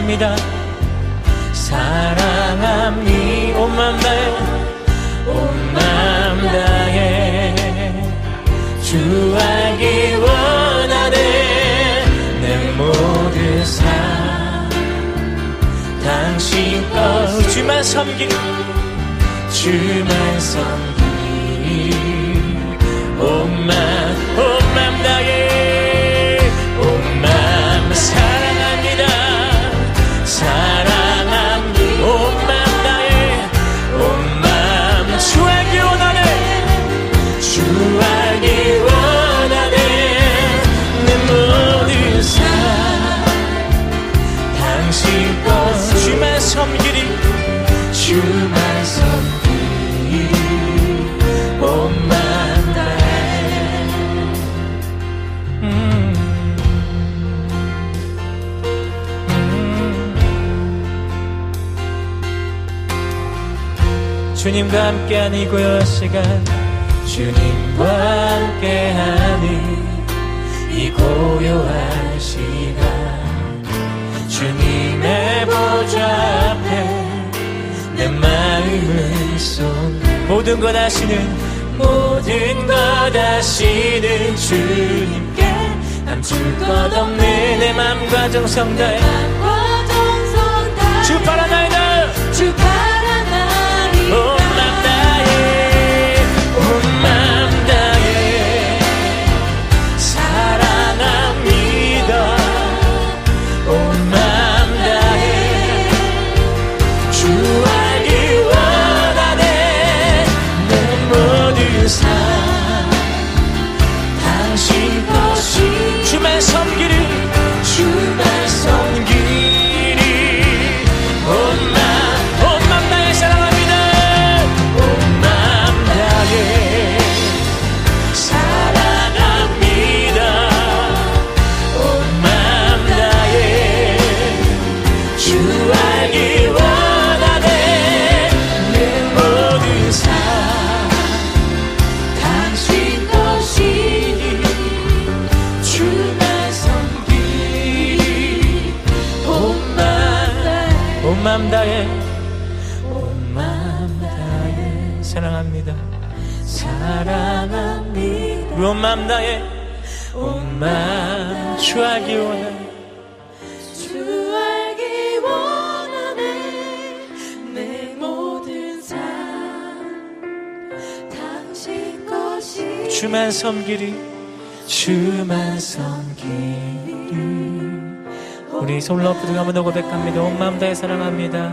사랑합니다. 사랑합니 온맘 다해 온맘 다해. 주 알기 원하네. 내 모든 삶. 당신 것 주만 섬기리 주만 섬기리 온맘 온맘 다해 주만 섬기리 온맘 다해 음. 음. 주님과 함께한 이 고요 시간 주님과 함께하는 이 고요한 시간 주님의 보좌 앞에 내 마음을 쏟 모든 것 아시는 모든 것 아시는 주님께 감출 것 없는 내 맘과 정성 다해. 과 정성 다해. 주 바라나이 사랑합니다. 우리 온맘 다해. 온맘 주 알기 원하네. 주 알기 원하네. 내 모든 삶 당신 것이 주만 섬기리 주만 섬기리 우리 솔로 부둥 한번 더 고백합니다. 온 마음 다해 사랑합니다.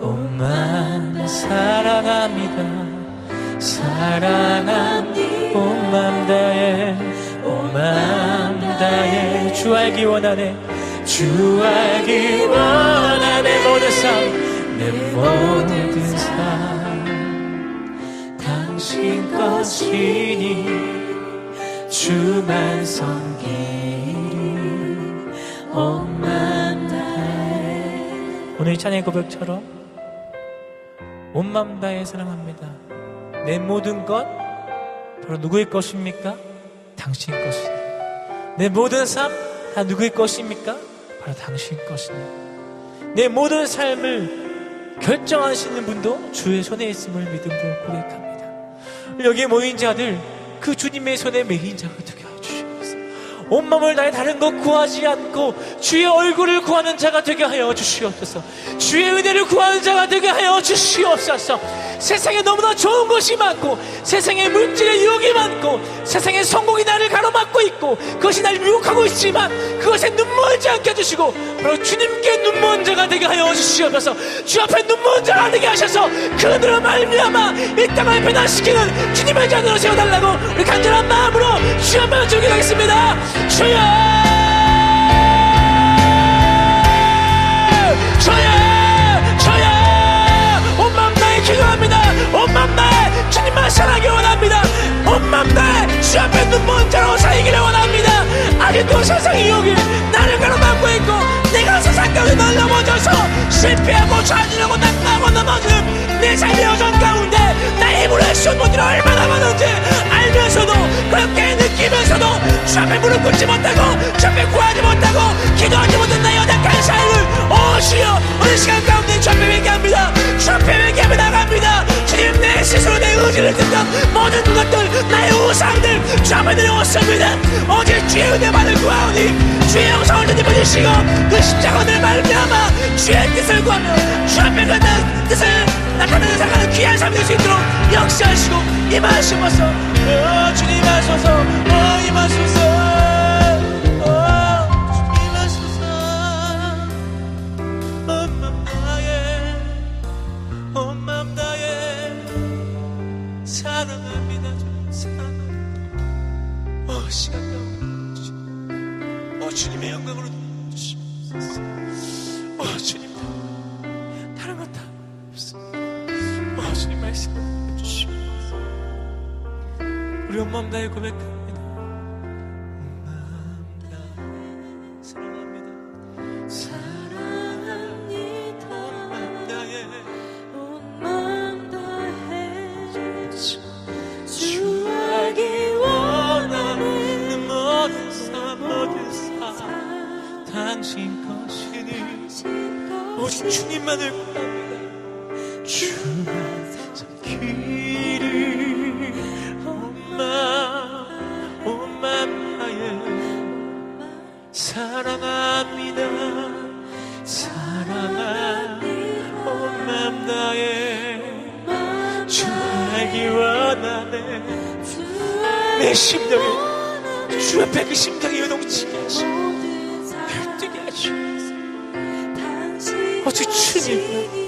온 마음 사랑합니다 사랑합니다 온 마음 다해 온 마음 다해. 주 알기 원하네 주 알기 원하네. 모든 삶내 모든 삶. 당신 것이니 주만 섬기리. 온맘 다해. 오늘 이 찬양 고백처럼 온맘 다해 사랑합니다 내 모든 것 바로 누구의 것입니까? 당신 것이니 내 모든 삶 다 누구의 것입니까? 바로 당신 것이니 내 모든 삶을 결정하시는 분도 주의 손에 있음을 믿음으로 고백합니다. 여기에 모인 자들 그 주님의 손에 메인 자가 주시옵소서. 온 마음을 다해 다른 것 구하지 않고 주의 얼굴을 구하는 자가 되게 하여 주시옵소서. 주의 은혜를 구하는 자가 되게 하여 주시옵소서. 세상에 너무나 좋은 것이 많고 세상에 물질의 유혹이 많고 세상에 성공이 나를 가로막고 있고 그것이 날 유혹하고 있지만 그것에 눈먼지 않게 해주시고 바로 주님께 눈먼 자가 되게 하여 주시옵소서 주 앞에 눈먼 자가 되게 하셔서 그들을 말미암아 이 땅을 변화시키는 주님의 자녀로 세워달라고 우리 간절한 마음으로 주 앞에 주기하겠습니다 사랑하기 원합니다. 온맘 다해 주 앞에 눈먼 자로 살기를 원합니다. 아직도 세상이 여기 나를 가로막고 있고 내가 세상 가운데 널 넘어져서 실패하고 좌절하고 낙하고 넘어지는 내 삶의 여정 가운데 나의 힘으로 해온 분들이 얼마나 많은지 앞에 무릎 꿇지 못하고 주 앞에 구하지 못하고 기도하지 못한 나의 연약한 삶을 오시어 오늘 시간 가운데 주 앞에 회개합니다. 주 앞에 회개하며 나갑니다. 주님 내 스스로 내 의지를 듣던 모든 것들 나의 우상들 주 앞에 내려왔습니다. 오직 주의 은혜만을 구하오니 주의 영성을 드리시고 그 십자가를 말미암아 주의 뜻을 구하며 주 앞에 그 뜻을 나타내는 살아가는 귀한 삶이 될수 있도록 역사하시고 임하시옵소서. 어, 주님 하소서 어, 임하소서 우리 온맘 다해 고백합니다. 온맘 다해 사랑합니다. 온맘 다해 온맘 다해 주 알기 원하는 모든 삶 모든 삶. 당신 것이니. 오직 주님만을 구합니다. 주만 사랑합니다. 사랑합니다 온맘 다해 주 알기 원하네 내 심령에 주 앞에 그 심장이 요동치게 하시고 열뜨게 하시고 오직 주님